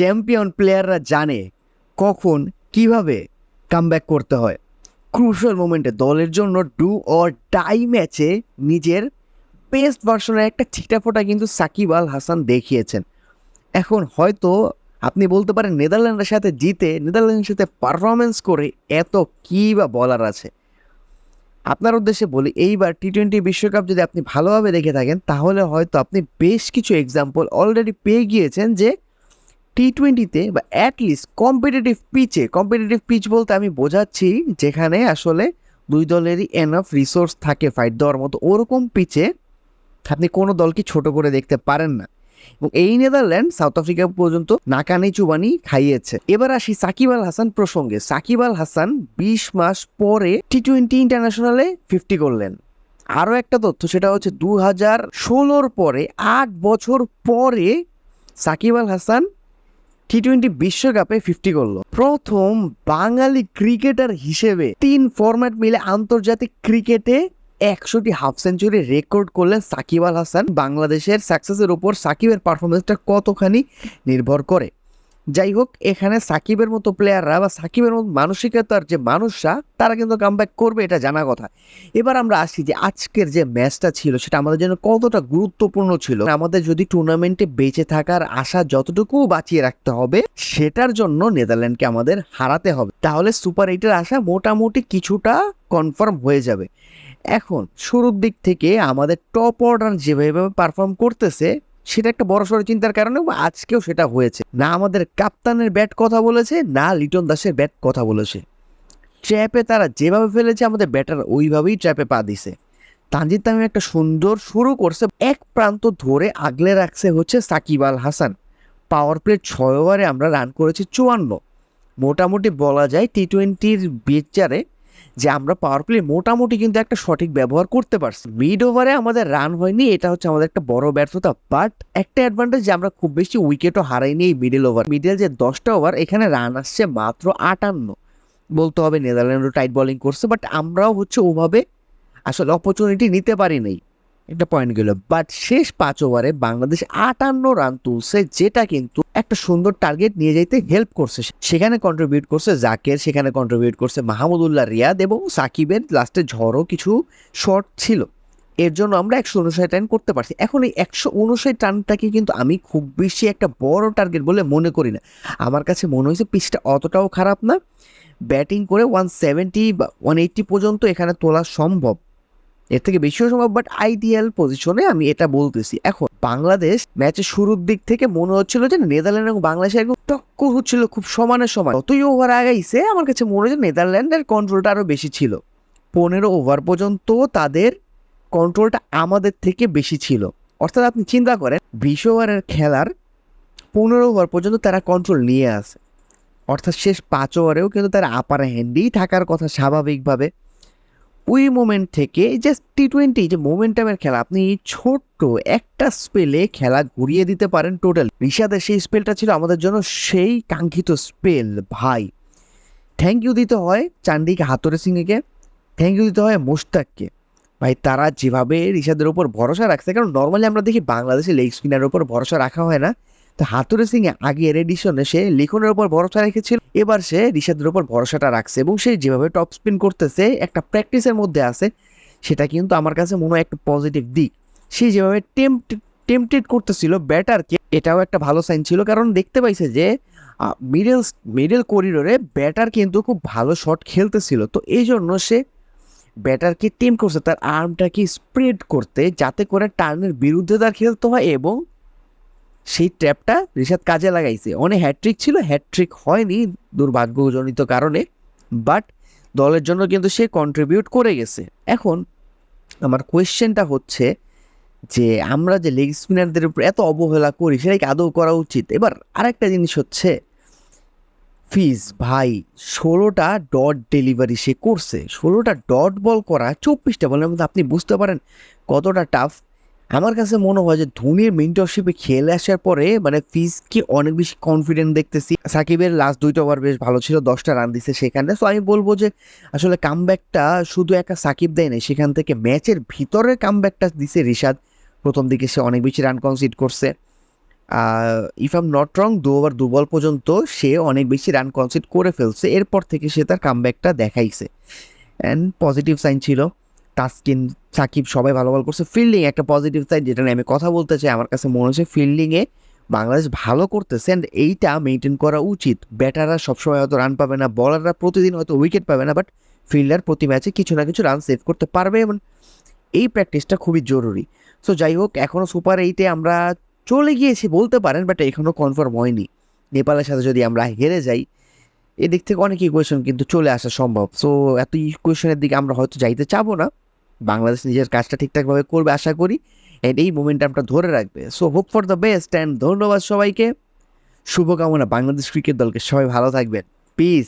Champion প্লেয়াররা জানে কখন, কীভাবে কামব্যাক করতে হয়। ক্রুশাল মোমেন্টে দলের জন্য ডু অর ডাই ম্যাচে নিজের বেস্ট ভার্সনের একটা ছিটাফোটা কিন্তু সাকিব আল হাসান দেখিয়েছেন। এখন হয়তো আপনি বলতে পারেন নেদারল্যান্ডের সাথে জিতে, নেদারল্যান্ডের সাথে পারফরমেন্স করে এত কী বা বলার আছে? আপনার উদ্দেশ্যে বলি, এইবার টি টোয়েন্টি বিশ্বকাপ যদি আপনি ভালোভাবে দেখে থাকেন, তাহলে হয়তো আপনি বেশ কিছু এক্সাম্পল অলরেডি পেয়ে গিয়েছেন যে টি টোয়েন্টিতে বা অ্যাটলিস্ট কম্পিটিটিভ পিচে কম্পিটিটিভ পিচ বলতে আমি বোঝাচ্ছি যেখানে আসলে দুই দলেরই এনাফ রিসোর্স থাকে ফাইট দেওয়ার মতো। ওরকম পিচে আপনি কোনো দলকে ছোট করে দেখতে পারেন না। এবং এই নেদারল্যান্ড সাউথ আফ্রিকা পর্যন্ত নাকানি চুবানি খাইয়েছে। এবার আসি সাকিব আল হাসান প্রসঙ্গে। সাকিব আল হাসান বিশ মাস পরে টি টোয়েন্টি ইন্টারন্যাশনালে ফিফটি করলেন। আরও একটা তথ্য, সেটা হচ্ছে দু হাজার ষোলোর পরে, আট বছর পরে সাকিব আল হাসান টি টোয়েন্টি বিশ্বকাপে ফিফটি করল। প্রথম বাঙালি ক্রিকেটার হিসেবে তিন ফরম্যাট মিলে আন্তর্জাতিক ক্রিকেটে একশোটি হাফ সেঞ্চুরি রেকর্ড করলেন সাকিব আল হাসান। বাংলাদেশের সাকসেসের উপর সাকিবের পারফরমেন্সটা কতখানি নির্ভর করে? যাই হোক এখানে সাকিবের মতো প্লেয়াররা বা সাকিবের মতো মানসিকতার যে মানুষরা, তারা কিন্তু কামব্যাক করবে, এটা জানা কথা। এবার আমরা আসি যে আজকের যে ম্যাচটা ছিল, সেটা আমাদের জন্য কতটা গুরুত্বপূর্ণ ছিল। আমাদের যদি টুর্নামেন্টে বেঁচে থাকার আশা যতটুকু বাঁচিয়ে রাখতে হবে, সেটার জন্য নেদারল্যান্ডকে আমাদের হারাতে হবে। তাহলে সুপার এইটের আশা মোটামুটি কিছুটা কনফার্ম হয়ে যাবে। এখন, শুরুর দিক থেকে আমাদের টপ অর্ডার যেভাবে পারফর্ম করতেছে সেটা একটা বড় সড়ো চিন্তার কারণে আজকেও সেটা হয়েছে। না আমাদের কাপ্তানের ব্যাট কথা বলেছে, না লিটন দাসের ব্যাট কথা বলেছে। ট্র্যাপে তারা যেভাবে ফেলেছে, আমাদের ব্যাটার ওইভাবেই ট্র্যাপে পা দিছে। তানজিদ তামিম একটা সুন্দর শুরু করছে, এক প্রান্ত ধরে আগলে রাখছে হচ্ছে সাকিব আল হাসান। পাওয়ার প্লে ছয় ওভারে আমরা রান করেছি চুয়ান্ন। মোটামুটি বলা যায় টি টোয়েন্টির বিচারে যে আমরা পাওয়ার প্লে মোটামুটি কিন্তু একটা সঠিক ব্যবহার করতে পারছি। মিড ওভারে আমাদের রান হয়নি, এটা হচ্ছে আমাদের একটা বড় ব্যর্থতা বাট একটা অ্যাডভান্টেজ যে আমরা খুব বেশি উইকেটও হারাইনি এই মিডল ওভার মিডল যে দশটা ওভার এখানে রান আসছে মাত্র আটান্ন। বলতে হবে নেদারল্যান্ডও টাইট বলিং করছে বাট আমরাও হচ্ছে ওভাবে আসলে অপরচুনিটি নিতে পারি নাই। একটা পয়েন্ট গেল। বাট শেষ পাঁচ ওভারে বাংলাদেশ আটান্ন রান তুলছে, যেটা কিন্তু একটা সুন্দর টার্গেট নিয়ে যাইতে হেল্প করছে। সেখানে কন্ট্রিবিউট করছে জাকের, সেখানে কন্ট্রিবিউট করছে মাহমুদুল্লাহ রিয়াদ এবং সাকিবের লাস্টে ঝড়ও কিছু শর্ট ছিল। এর জন্য আমরা একশো উনষাট রান করতে পারছি। এখন এই একশো উনষাট রানটাকে কিন্তু আমি খুব বেশি একটা বড় টার্গেট বলে মনে করি না। আমার কাছে মনে হয়েছে পিচটা অতটাও খারাপ না। ব্যাটিং করে ওয়ান সেভেন্টি বা ওয়ান এইট্টি পর্যন্ত এখানে তোলা সম্ভব। এর থেকে বেশিও সম্ভব বাট আইডিয়াল পজিশনে আমি এটা বলতেছি। এখন, বাংলাদেশ ম্যাচের শুরুর দিক থেকে মনে হচ্ছিল যে নেদারল্যান্ড এবং বাংলাদেশ একদম টক্কর হচ্ছিল খুব সমানের সমান। যতই ওভার আগাইছে, আমার কাছে মনে হচ্ছে নেদারল্যান্ডের কন্ট্রোলটা আরও বেশি ছিল। পনেরো ওভার পর্যন্ত তাদের কন্ট্রোলটা আমাদের থেকে বেশি ছিল। অর্থাৎ আপনি চিন্তা করেন, বিশ ওভারের খেলার পনেরো ওভার পর্যন্ত তারা কন্ট্রোল নিয়ে আসে অর্থাৎ শেষ পাঁচ ওভারেও কিন্তু তারা আপার হ্যান্ডেই থাকার কথা স্বাভাবিকভাবে। ওই মোমেন্ট থেকে জাস্ট টি টোয়েন্টি যে মোমেন্টামের খেলা, আপনি ছোট্ট একটা স্পেলে খেলা ঘুরিয়ে দিতে পারেন টোটাল ঋষাদের সেই স্পেলটা ছিল আমাদের জন্য সেই কাঙ্ক্ষিত স্পেল ভাই। থ্যাংক ইউ দিতে হয় চান্ডিকে হাতরে সিংকে থ্যাংক ইউ দিতে হয় মোস্তাককে ভাই, তারা যেভাবে ঋষাদের উপর ভরসা রাখছে, কারণ নর্মালি আমরা দেখি বাংলাদেশে লেগ স্পিনারের উপর ভরসা রাখা হয় না। হাতুরে সিং আগের এডিশনে সে লিখনের উপর ভরসা রেখেছিল। এবার সে ঋষাদের উপর ভরসাটা রাখছে এবং সে যেভাবে টপ স্পিন করতেছে, একটা প্র্যাকটিসের মধ্যে আছে, সেটা কিন্তু আমার কাছে মনে হয় একটা পজিটিভ দিক। সে যেভাবে টেম্প টেম্পটেড করতেছিল ব্যাটারকে এটাও একটা ভালো সাইন ছিল। কারণ দেখতে পাইছে যে মিডল মিডল করিডোরে ব্যাটার কিন্তু খুব ভালো শট খেলতেছিল। তো এই জন্য সে ব্যাটারকে টিম করছে, তার আর্মটাকে স্প্রেড করতে, যাতে করে টার্নের বিরুদ্ধে তার খেলতে হয় এবং সেই ট্র্যাপটা ঋষাদ কাজে লাগাইছে। অনেক হ্যাট্রিক ছিল হ্যাট্রিক হয়নি দুর্ভাগ্যজনিত কারণে বাট দলের জন্য কিন্তু সে কন্ট্রিবিউট করে গেছে। এখন আমার কোয়েশ্চেনটা হচ্ছে যে, আমরা যে লেগ স্পিনারদের উপর এত অবহেলা করি, সেটা কি আদৌ করা উচিত? এবার আরেকটা জিনিস হচ্ছে ফিজ ভাই, ষোলোটা ডট ডেলিভারি সে করছে। ষোলোটা ডট বল করা, চব্বিশটা বলের মধ্যে আপনি বুঝতে পারেন কতটা টাফ আমার কাছে মনে হয় যে ধোনির মেন্টরশিপে খেলে আসার পরে মানে ফিজকে অনেক বেশি কনফিডেন্ট দেখতেছি। সাকিবের লাস্ট দুইটা ওভার বেশ ভালো ছিল, দশটা রান দিছে সেখানে। সো আমি বলব যে আসলে কামব্যাকটা শুধু একা সাকিব দেয় নাই, সেখান থেকে ম্যাচের ভিতরে কামব্যাকটা দিছে রিশাদ। প্রথম দিকে সে অনেক বেশি রান কনসিড করছে। ইফ আম নট রং দু ওভার দু বল পর্যন্ত সে অনেক বেশি রান কনসিড করে ফেলছে। এরপর থেকে সে তার কামব্যাকটা দেখাইছে। অ্যান্ড পজিটিভ সাইন ছিল। তাসকিন, সাকিব সবাই ভালো বল করছে। ফিল্ডিং একটা পজিটিভ সাইড যেটা নিয়ে আমি কথা বলতে চাই, আমার কাছে মনে হচ্ছে ফিল্ডিংয়ে বাংলাদেশ ভালো করতেছে অ্যান্ড এইটা মেনটেন করা উচিত। ব্যাটাররা সবসময় হয়তো রান পাবে না বলাররা প্রতিদিন হয়তো উইকেট পাবে না বাট ফিল্ডার প্রতি ম্যাচে কিছু না কিছু রান সেভ করতে পারবে এবং এই প্র্যাকটিসটা খুবই জরুরি। সো যাই হোক এখনও সুপার এইটে আমরা চলে গিয়েছি বলতে পারেন বাট এখনও কনফার্ম হয়নি। নেপালের সাথে যদি আমরা হেরে যাই এদিক থেকে অনেক ইকুয়েশন কিন্তু চলে আসা সম্ভব। সো এত ইকুয়েশনের দিকে আমরা হয়তো যাইতে চাবো না। বাংলাদেশ নিজের কাজটা ঠিকঠাকভাবে করবে আশা করি। অ্যান্ড এই মোমেন্টামটা ধরে রাখবে। So hope for the best and ধন্যবাদ সবাইকে। শুভকামনা বাংলাদেশ ক্রিকেট দলকে। সবাই ভালো থাকবেন। পিস